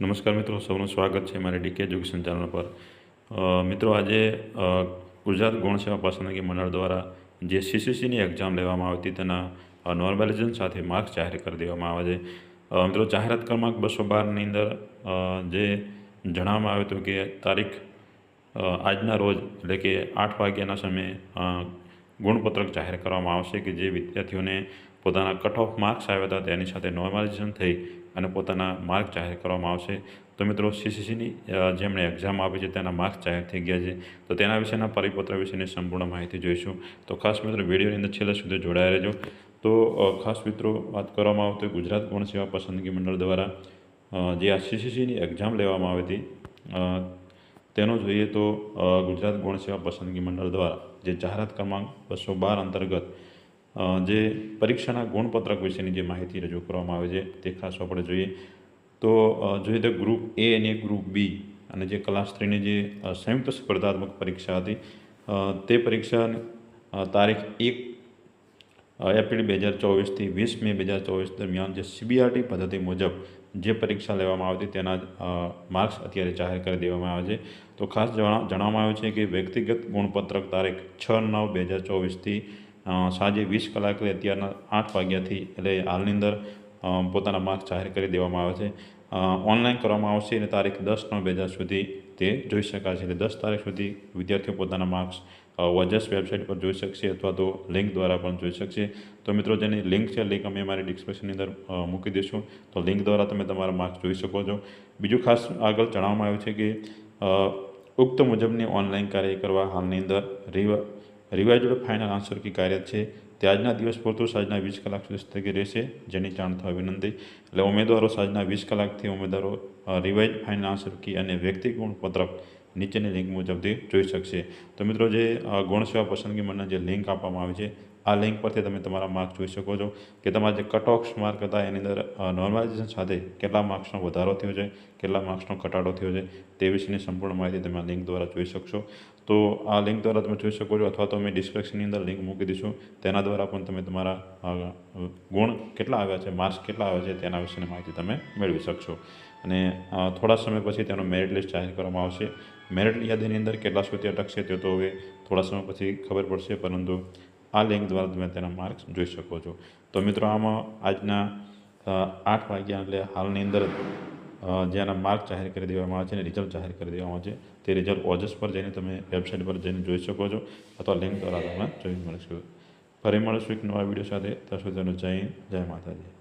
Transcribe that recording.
નમસ્કાર મિત્રો, સૌનું સ્વાગત છે મારી ડીકે એજ્યુકેશન ચેનલ પર. મિત્રો, આજે ગુજરાત ગૌણ સેવા પસંદગી મંડળ દ્વારા જે સીસીસીની એક્ઝામ લેવામાં આવતી તેના નોર્મલાઇઝેશન સાથે માર્ક્સ જાહેર કરી દેવામાં આવે છે. મિત્રો, જાહેરાત ક્રમાંક બસો બારની અંદર જે જણાવવામાં આવ્યું હતું કે તારીખ આજના રોજ, એટલે કે આઠ વાગ્યાના સમયે ગુણપત્રક જાહેર કરવામાં આવશે કે જે વિદ્યાર્થીઓને પોતાના કટ ઓફ માર્ક્સ આવ્યા હતા, તેની સાથે નોર્મલાઇઝેશન થઈ અને પોતાના માર્ક જાહેર કરવામાં આવશે. તો મિત્રો સીસીસીની જેમણે એક્ઝામ આપી છે, તેના માર્ક્સ જાહેર થઈ ગયા છે. તો તેના વિશેના પરિપત્ર વિશેની સંપૂર્ણ માહિતી જોઈશું. તો ખાસ મિત્રો, વિડીયોની અંદર છેલ્લે સુધી જોડાયા રહેજો. તો ખાસ મિત્રો, વાત કરવામાં આવે તો ગુજરાત ગૌણ સેવા પસંદગી મંડળ દ્વારા જે આ સીસીસીની એક્ઝામ લેવામાં આવી હતી તેનો જોઈએ તો ગુજરાત ગૌણ સેવા પસંદગી મંડળ દ્વારા, જે જાહેરાત ક્રમાંક બસો બાર અંતર્ગત જે પરીક્ષાના ગુણપત્રક વિશેની જે માહિતી રજૂ કરવામાં આવે છે, તે ખાસ આપણે જોઈએ. તો જોઈએ તો ગ્રુપ એ અને ગ્રુપ બી અને જે ક્લાસ થ્રીની જે સંયુક્ત સ્પર્ધાત્મક પરીક્ષા હતી તે પરીક્ષા તારીખ એક એપ્રિલ બે હજાર ચોવીસથી વીસ મે બે હજાર ચોવીસ દરમિયાન જે સીબીઆરટી પદ્ધતિ મુજબ જે પરીક્ષા લેવામાં આવતી તેના માર્ક્સ અત્યારે જાહેર કરી દેવામાં આવે છે. તો ખાસ જણા, જણાવવામાં આવ્યું છે કે વ્યક્તિગત ગુણપત્રક તારીખ છ નવ બે હજાર ચોવીસથી સાંજે વીસ કલાકે અત્યારના આઠ વાગ્યાથી એટલે હાલની અંદર પોતાના માર્ક્સ જાહેર કરી દેવામાં આવે છે. ઓનલાઈન કરવામાં આવશે અને તારીખ દસ નવ બે હજાર સુધી તે જોઈ શકાશે. એટલે દસ તારીખ સુધી વિદ્યાર્થીઓ પોતાના માર્ક્સ વજસ વેબસાઇટ પર જોઈ શકશે અથવા તો લિંક દ્વારા પણ જોઈ શકશે. તો મિત્રો, જેની લિંક છે લિંક અમે મારી ડિસ્ક્રિપ્શનની અંદર મૂકી દઈશું. તો લિંક દ્વારા તમે તમારા માર્ક્સ જોઈ શકો છો. બીજું ખાસ આગળ જણાવવામાં આવ્યું છે કે ઉક્ત મુજબની ઓનલાઈન કાર્ય કરવા હાલની અંદર રિવા રિવાઇઝડ ફાઇનલ આન્સર કી કાર્યરત છે. તે આજના દિવસ પૂરતું સાંજના વીસ કલાક સુધી સ્થગિત રહેશે, જેની જાણ થવા વિનંતી. એટલે ઉમેદવારો સાંજના વીસ કલાકથી ઉમેદવારો રિવાઇઝ ફાઇનલ આન્સર કી અને વ્યક્તિ ગુણ પત્રક નીચેની લિંક મુજબથી જોઈ શકશે. તો મિત્રો જે ગુણસેવા ગૌણ સેવા પસંદગી મંડળની જે લિંક આપવામાં આવી છે આ લિંક પરથી તમે તમારા માર્ક જોઈ શકો છો કે તમારા જે કટ ઓફ માર્ક હતા, એની અંદર નોર્મલાઇઝેશન સાથે કેટલા માર્ક્સનો વધારો થયો છે, કેટલા માર્ક્સનો ઘટાડો થયો છે, તે વિશેની સંપૂર્ણ માહિતી તમે આ લિંક દ્વારા જોઈ શકશો. તો આ લિંક દ્વારા તમે જોઈ શકો છો અથવા તો અમે ડિસ્ક્રિપ્શનની અંદર લિંક મૂકી દઈશું. તેના દ્વારા પણ તમે તમારા ગુણ કેટલા આવ્યા છે માર્ક્સ કેટલા આવ્યા છે, તેના વિશેની માહિતી તમે મેળવી શકશો. અને થોડા સમય પછી તેનો મેરિટ લિસ્ટ જાહેર કરવામાં આવશે. મેરિટ યાદીની અંદર કેટલા સુધી અટકશે તે તો હવે થોડા સમય પછી ખબર પડશે, પરંતુ આ લિંક દ્વારા તમે તેના માર્ક્સ જોઈ શકો છો. તો મિત્રો, આમાં આજના આઠ વાગ્યા એટલે હાલની અંદર જેના માર્ક જાહેર કરી દેવામાં આવે છે અને રિઝલ્ટ જાહેર કરી દેવામાં આવે છે, તે રિઝલ્ટ ઓજસ પર જઈને તમે વેબસાઇટ પર જઈને જોઈ શકો છો અથવા લિંક દ્વારા તમે જોઈ મળશો ફરી મળીશું એક નવા વીડિયો સાથે. ત્યાં સુધી જય જય માતાજી.